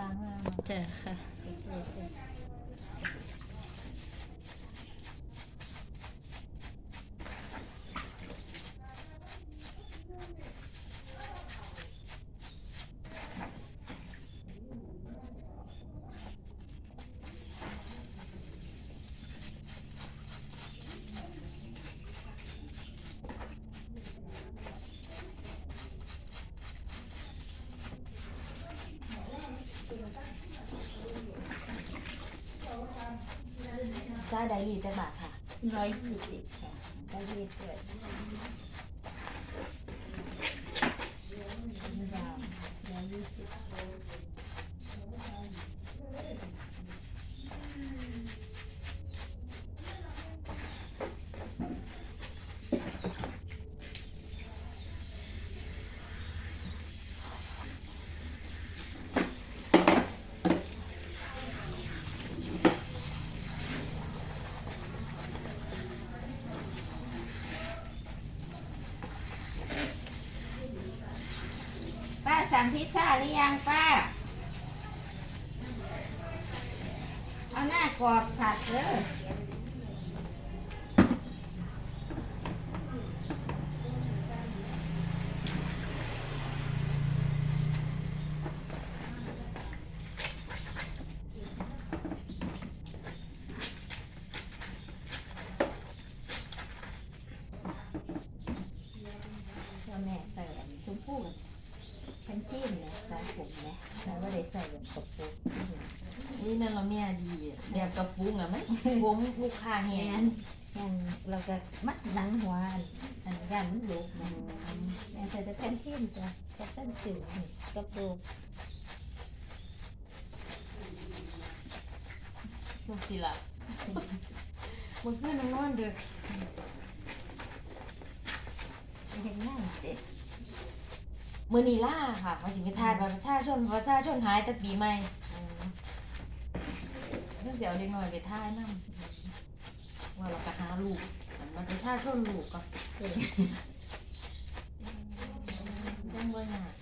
ตางามจ้ะค่ะโอเคจ้ะ ซาไดรีจะบาทค่ะร้อยยี่สิบค่ะไดรีสวยยาวร้อยยี่สิบ ป้า สั่งพิซซ่าหรือยังป้า เอาหน้ากรอบผัดเด้อพ่อแม่ใส่ชมพู่ กับแพนทีนเนี่ยใส่ผมเนี่ยแต่ว่าได้ใส่แบบกระปุกนี่นั่นเราเนี่ยดีแบบกระปุกอะไหมผมลูกค้าแงเห็นนแงนเราก็มัดหนังหัวอันอันยันมันลุกมันแม่ใส่แต่แพนทีนจ้ะกับเส้นสิวนี่กับโดกลูกสิล่ะมันขึ้นนอนเด้อเห็นหน้าเด็ก มือนีล่าค่ะมาสิไปทายบัตรประชาชนประชาชนหายแต่ปีใหม่เรื่องเสียวเด็กน้อยไปทายนั่งว่าเราก็หาลูกมันประชาชนลูกก็ต้องเบิ่งอะ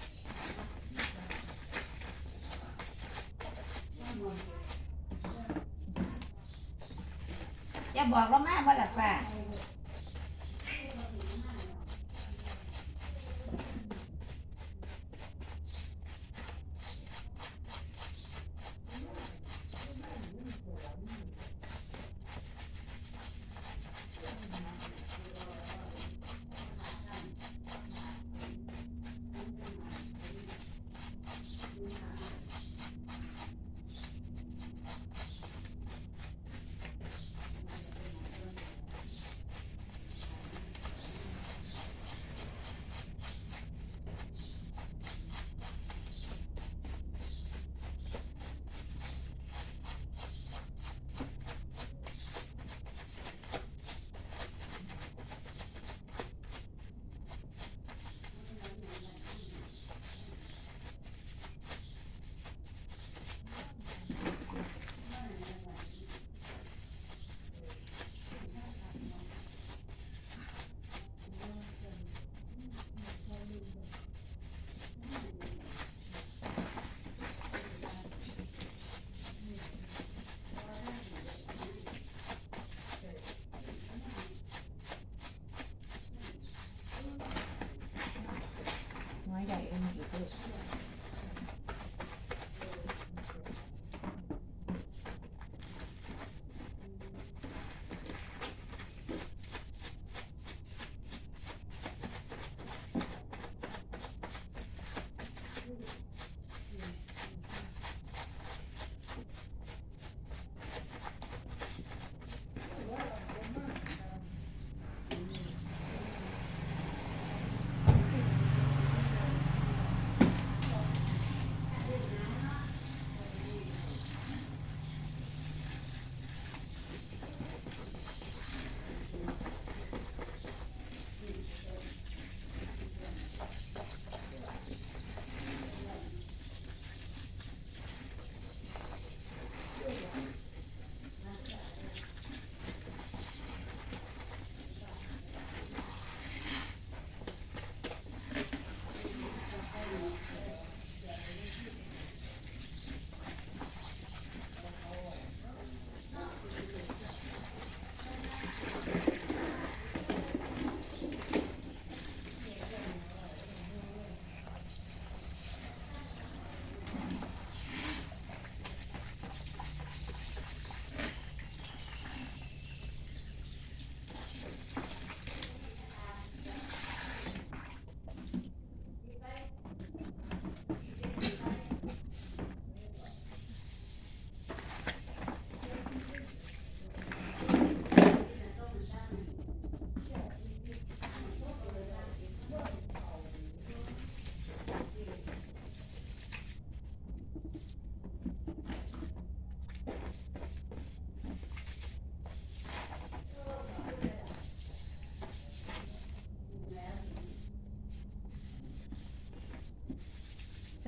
จะบอกเรามาบ่ล่ะป้า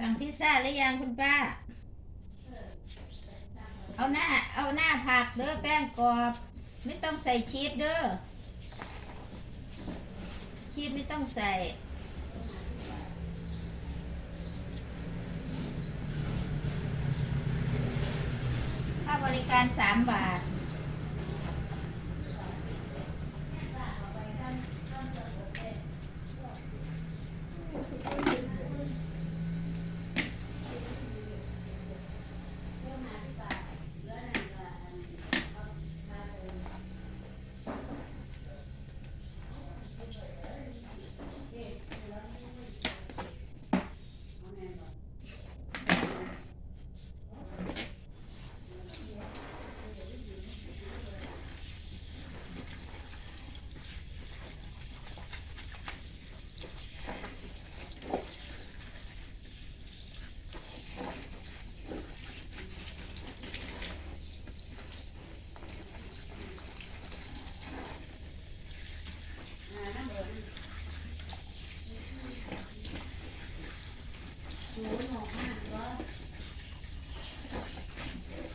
สั่งพิซซ่าหรือยังคุณป้า เอาหน้า เอาหน้าผักเด้อแป้งกรอบ ไม่ต้องใส่ชีสเด้อ ชีสไม่ต้องใส่ค่าบริการสามบาท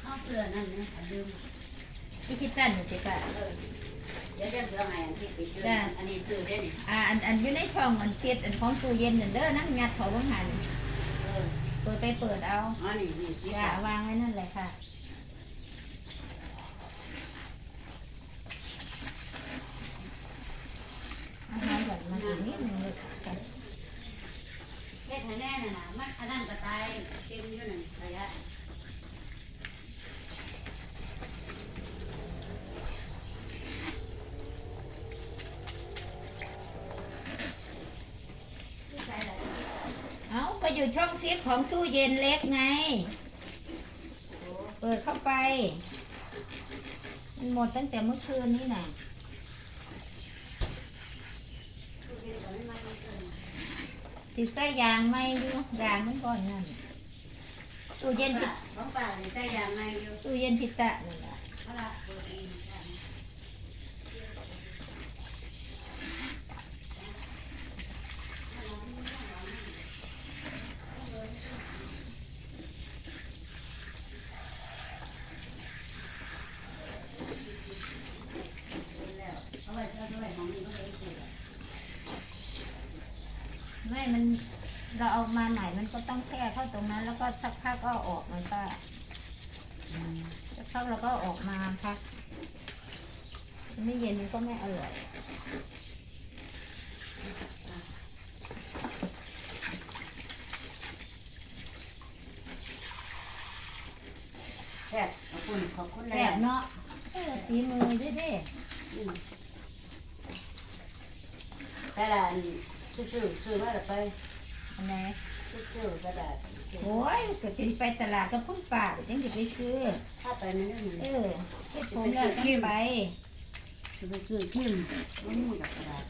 ข้าวเกลื อนั่นนะลืมที่คิดตันอยู่สิป้าเดี๋ยวจะเกลือไงอันที่ติดเกลืออันนี้ซื้อได้นี่อ่าอันอันอยู่ในช่องอันเฟียดอันของตู้เย็นนั่นเด้อนั่งงัดเขาบังหันเออเปิดไปเปิดเอาอ๋อนี่นี่สิจ้าวางไว้นั่นเลยค่ะอาหารแบบมันอีกนิดนึงเลยค่ะเฮ็ดให้แน่น่ะนะมันอันนั้นก็ตายเต็มอยู่นั่นระยะ อาก็อยู่ช่องฟิตของตู้เย็นเล็กไงโอ้เปิดเข้าไป มันหมดตั้งแต่เมื่อคืนนี้น่ะตู้เย็นก็ไม่มาเกินติดใส่ยางไม่อยู่ยางมันก่อนนั่นตู้เย็นพิของป่านี่ใส่ยางในอยู่ตู้เย็นพิตะนั่นแหละเอาละเบอร์อีจ้ะเอาไว้เอาไว้ของนี่ก็เลยซื้อ ไม่มัน เราเอามาใหม่มันก็ต้องแค่เข้าตรงนั้น แล้วก็สักพักก็เอาออกมันก็สักพักเราก็เอาออกมาพักไม่เย็นมันก็ไม่อร่อยแซ่บขอบคุณขอบคุณแซ่บเนาะเออฝีมือด้วยเด้อืมแต่ละอันซื้อๆซื้อมาแล้วไป อันไหนซื้อๆกระดาษโอ้ยก็จะไปตลาดก็พุ่งป่าเดี๋ยวจังจะไปซื้อ ถ้าไปนั่นนั่นเออเฮ็ดผมแล้วจังไป จะไปซื้อเข้มมันมีกับกระดาษ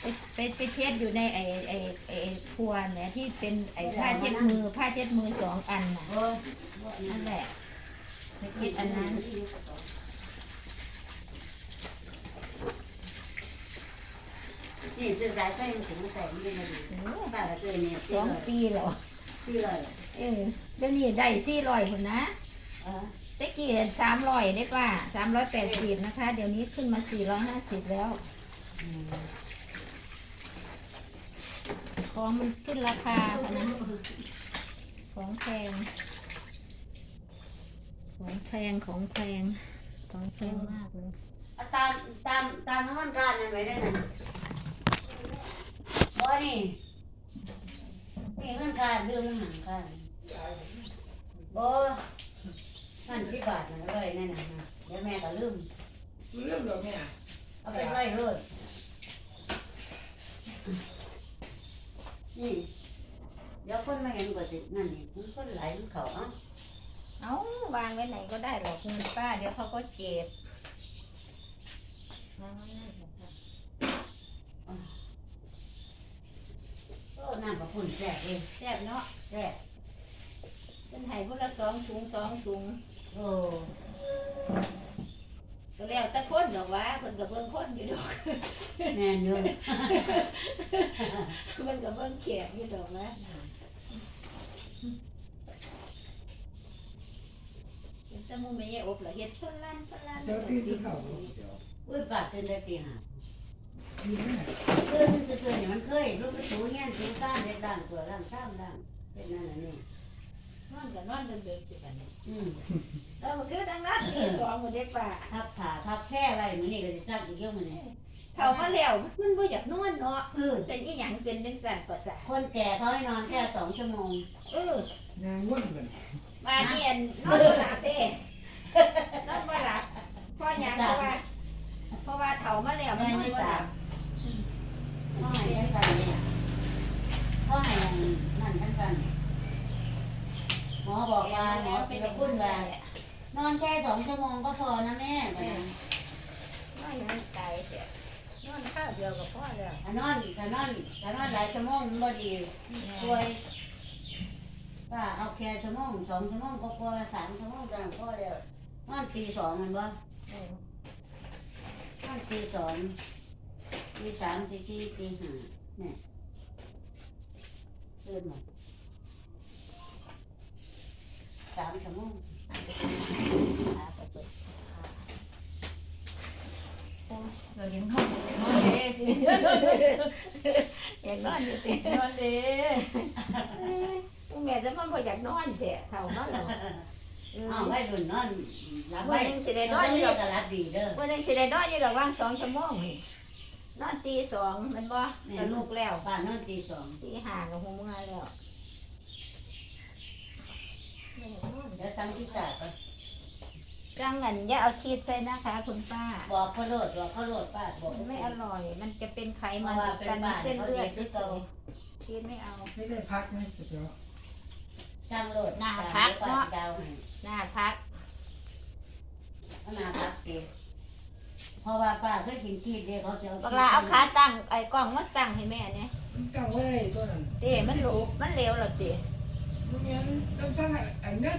ไปไปไปเทสอยู่ในไอ้ไอ้ไอ้ครัวเนี่ยที่เป็นไอ้ผ้าเช็ดมือผ้าเช็ดมือสองอันน่ะโอ้ยนั่นแหละไปเทสอันนั้น นี่ซื้อสายไฟถึงมาใส่ไม่ได้มาดูโอ้ยป้าก็ซื้อเนี่ยสองปีแล้วซื้อเลยเออเดี๋ยวนี้ได้สี่ร้อยคนนะเออตะกี้สามร้อยได้ป่ะสามร้อยแปดสิบนะคะ เดี๋ยวนี้ขึ้นมาสี่ร้อยห้าสิบแล้วของมันขึ้นราคาค่ะนะของแพง ของแพงของแพงของแพงมากเลยเอาตามตามตามมันการนั่นไว้ได้นั่นบ่ นี่นี่มันการเรื่องมันหันการบ่นั่นที่บาทนั่นไว้นั่นน่ะเดี๋ยวแม่ก็ลืมเรื่องเดียวแม่เอาไปไว้เลยนี่เดี๋ยวคนมาเห็นก็สินั่นนี่มันคนไหลมันเขาเอะเอาวางไว้ไหนก็ได้หรอกเงินป้า เดี๋ยวเขาก็เก็บวางไว้นั่นแหละค่ะ โอ้น้ำกับพุ่นแซ่บเลยแซ่บเนาะแซ่บเป็นไห้พวกละสองถุงสองถุงโอ้ก็แล้วแต่คนหรอกวะคนกับเบิ้งคนอยู่ดอกแน่นอยู่มันกับเบิ้งแขกอยู่ดอกวะแต่มึงไม่ยอบเหรอเฮ็ดต้นลั่นต้นลั่นเจ้าที่ที่เขาอุ้ยปากตื่นได้ตีห้ามีไหม เพื่อนมันจะเตือนอย่ามันเคยลูกกระสูเนี่ยถูก้านเด็ดด่างตัวด่างข้ามด่างเป็นนั่นนี่นอนก็นอนเด็กๆอยู่กันนี่อืมแล้วมันก็ดังนั้นตีสองหมดเด็กป่าทับขาทับแค่ไว้มันนี่ก็จะซักอีกเยอะมันนี่เฒ่ามาแล้วมันบ่อยากนอนเนาะเออเป็นอีหยังเป็นจังซั่นประสาทคนแก่เขาให้นอนแค่สองชั่วโมงเอองานวุ่นกันมาเนียนนอนบ่หลับเด้นอนบ่หลับเพราะหยังเพราะว่าเพราะว่าเฒ่ามาแล้วมันนอนบ่หลับ พ่อให้ทั้งกันเนี่ยพ่อให้ย่างนั่นทั้งกัน หมอบอกว่าหมอเป็นกระปุ้นว่านอนแค่สองชั่วโมงก็พอนะแม่บัดนั้นนอนอย่างนั้นตายเสียนอนข้าวเดียวก็พอแล้วถ้านอนถ้านอนถ้านอนหลายชั่วโมงมันบ่ดีช่วยป้าเอาแค่ชั่วโมงสองชั่วโมงก็พอสามชั่วโมงก็พอแล้วนอนตีสองมันบ่เอนอนตีสอง ตีสามตีสี่ตีห้าเนี่ยตื่นหมดสามชั่วโมงหาปเปิดเราเห็นห้องนอนเด้อยากนอนอยู่ตินอนเด้มึงแม่จะมันบ่อยากนอนแท้เฒ่ามาแล้วเอออ้าไว้ดุนนอนหลับไว้นหนึงสิได้นอนอยู่กกก็รับดีเด้อวันหนึงสิได้นอนอยู่ดอกว่างสองชั่วโมงนี่ นอนตีสองแมันบ่ก็ลูกแล้วป้านอนตีสองตีห้าก็หูเมื่อแล้วไม่อยากนอนเดี๋ยวทำที่ศาสตร์ก่อนจังงั้นอย่าเอาชีสใส่นะคะ คุณป้า บอกเขาโลดบอกเขาโลดป้าบอกมันไม่อร่อย มันจะเป็นไขเพมัราะนว่าเป็นกันบ้านเส้นเขาเลืเรีอยดกที่เฉเขายๆชีสไม่เอา ไม่ได้พักไหมเจ้าช่างโลดหน้าพักเนาะดาวให้หน้าพักเอาหน้าพักเอง เพราะว่าป้าเคยกินที่เดียวเขาจะบักลาเอาขาตั้งไอ้กล้องมาตั้งให้แม่เนี่ยตั้งไว้ตัวนั้นเต้มันหลุมันเหลวเหรอเต้มึงยังต้องสร้างอันนี้จับ